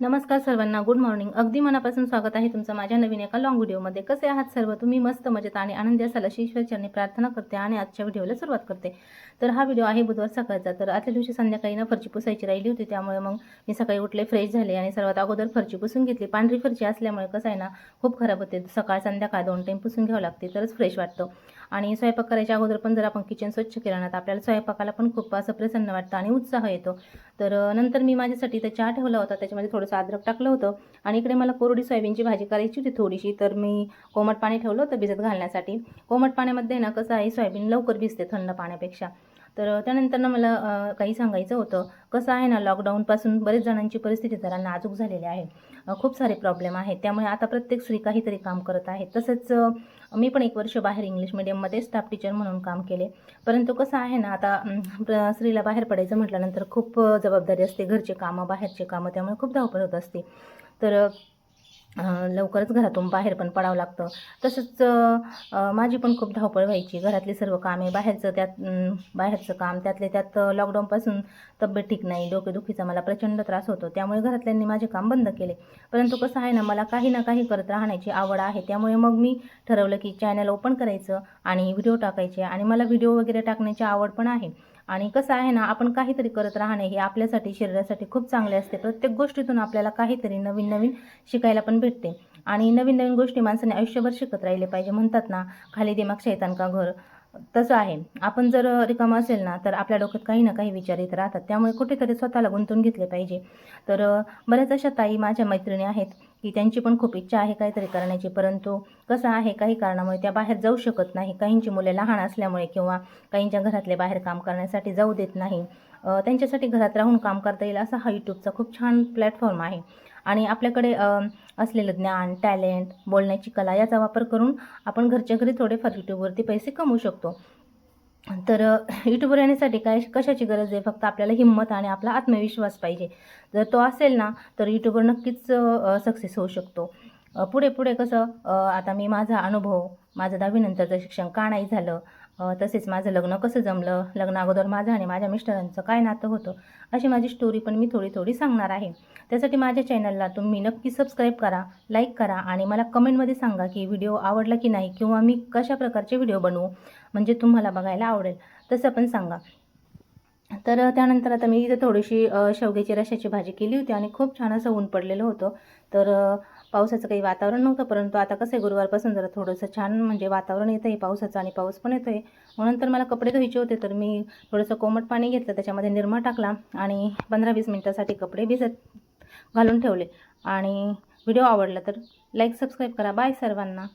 नमस्कार सर्वांना good morning अगदी मनापासून स्वागत आहे तुमचं माझ्या नवीन एका लॉंग व्हिडिओमध्ये कसे आहात सर्व? तुम्ही मस्त मजेत आणि आनंदी असाल अशी ईश्वरचरणी प्रार्थना करते आणि आजच्या व्हिडिओला सुरुवात करते. तर हा व्हिडिओ आहे बुधवार सकाळचा. तर आदल्या दिवशी संध्याकाळी ना फरची पुसायची राहिली होती त्यामुळे मग मी सकाळी उठले फ्रेश झाले आणि सर्वात अगोदर फरची पुसून घेतली. पांढरी फरची असल्यामुळे कसं आहे ना खूप खराब होते. सकाळ संध्याकाळ दोन टाईम पुसून घ्यावं लागते तरच फ्रेश वाटतं. आणि स्वयंपाक करायच्या अगोदर पण जर आपण किचन स्वच्छ केलं ना तर आपल्याला स्वयंपाकाला पण खूप असं प्रसन्न वाटतं आणि उत्साह येतो. तर नंतर मी माझ्यासाठी तर चहा ठेवला होता त्याच्यामध्ये थोडंसं अद्रक टाकलं होतं आणि इकडे मला कोरडी सोयाबीनची भाजी करायची होती थोडीशी तर मी कोमट पाणी ठेवलं होतं भिजत घालण्यासाठी. कोमट पाण्यामध्ये ना कसं आहे सोयाबीन लवकर भिजते थंड पाण्यापेक्षा. तर त्यानंतर ना मला काही सांगायचं होतं. कसं आहे ना लॉकडाऊनपासून बरेच जणांची परिस्थिती जरा नाजूक झालेली आहे. खूप सारे प्रॉब्लेम आहेत. त्यामुळे आता प्रत्येक स्त्री काहीतरी काम करत आहे. तसंच मी पण एक वर्ष बाहेर इंग्लिश मिडियममध्ये स्टाफ टीचर म्हणून काम केले. परंतु कसं आहे ना आता स्त्रीला बाहेर पडायचं म्हटल्यानंतर खूप जबाबदारी असते. घरचे कामं बाहेरचे कामं त्यामुळे खूप धावपळ होत असते. तर लवकरच घरातून बाहेर पण पडावं लागतं. तसंच माझी पण खूप धावपळ व्हायची. घरातली सर्व कामे बाहेरचं त्यात बाहेरचं काम त्यातले त्यात लॉकडाऊनपासून तब्येत ठीक नाही डोकेदुखीचा मला प्रचंड त्रास होतो. त्यामुळे घरातल्यांनी माझे काम बंद केले. परंतु कसं आहे ना मला काही ना काही करत राहण्याची आवड आहे. त्यामुळे मग मी ठरवलं की चॅनल ओपन करायचं आणि व्हिडिओ टाकायचे. आणि मला व्हिडिओ वगैरे टाकण्याची आवड पण आहे. आणि कसं आहे ना आपण काहीतरी करत राहणे हे आपल्यासाठी शरीरासाठी खूप चांगले असते. प्रत्येक गोष्टीतून आपल्याला काहीतरी नवीन नवीन शिकायला पण भेटते. आणि नवीन नवीन गोष्टी माणसाने आयुष्यभर शिकत राहिले पाहिजे. म्हणतात ना खाली दिमाग शैतान का घर? तसं आहे. आपण जर रिकाम असेल ना तर आपल्या डोक्यात काही ना काही विचार येत राहतात. त्यामुळे कुठेतरी स्वतःला गुंतवून घेतले पाहिजे. तर बऱ्याच अशा ताई माझ्या मैत्रिणी आहेत की त्यांची पण खूप इच्छा आहे काहीतरी करण्याची. परंतु कसं आहे काही कारणामुळे त्या बाहेर जाऊ शकत नाही. काहींची मुले लहान असल्यामुळे किंवा काहींच्या घरातले बाहेर काम करण्यासाठी जाऊ देत नाही. त्यांच्यासाठी घरात राहून काम करता येईल असा हा यूट्यूबचा खूप छान प्लॅटफॉर्म आहे. आणि आपल्याकडे असलेलं ज्ञान टॅलेंट बोलण्याची कला याचा वापर करून आपण घरच्या घरी थोडेफार यूट्यूबवरती पैसे कमवू शकतो. तर यूट्यूबवर येण्यासाठी काय कशाची गरज आहे? फक्त आपल्याला हिंमत आणि आपला आत्मविश्वास पाहिजे. जर तो असेल ना तर यूट्यूबवर नक्कीच सक्सेस होऊ शकतो. पुढे पुढे कसं आता मी माझा अनुभव माझं दहावीनंतरचं शिक्षण का नाही झालं. तसेच माझं लग्न कसं जमलं? लग्न अगोदर माझं आणि माझ्या मिस्टरांचं काय नातं होतं? अशी माझी स्टोरी पण मी थोडी थोडी सांगणार आहे. त्यासाठी माझ्या चॅनलला तुम्ही नक्की सबस्क्राईब करा लाईक करा आणि मला कमेंटमध्ये सांगा की व्हिडिओ आवडला की नाही किंवा मी कशा प्रकारचे व्हिडिओ बनवू? म्हणजे तुम्हाला बघायला आवडेल. तसं पण सांगा. तर त्यानंतर आता मी इथं थोडीशी शेवग्याची रशाची भाजी केली होती आणि खूप छान असं ऊन पडलेलं होतं. तर पावसाचं काही वातावरण नव्हतं परंतु आता कसं आहे गुरुवारपासून जरा थोडंसं छान म्हणजे वातावरण येतं आहे पावसाचं आणि पाऊस पण येतो आहे म्हणून तर मला कपडे धुवायचे होते तर मी थोडंसं कोमट पाणी घेतलं त्याच्यामध्ये निरमा टाकला आणि पंधरा वीस मिनटासाठी कपडे भिजत घालून ठेवले. आणि व्हिडिओ आवडला तर लाईक सबस्क्राईब करा. बाय सर्वांना.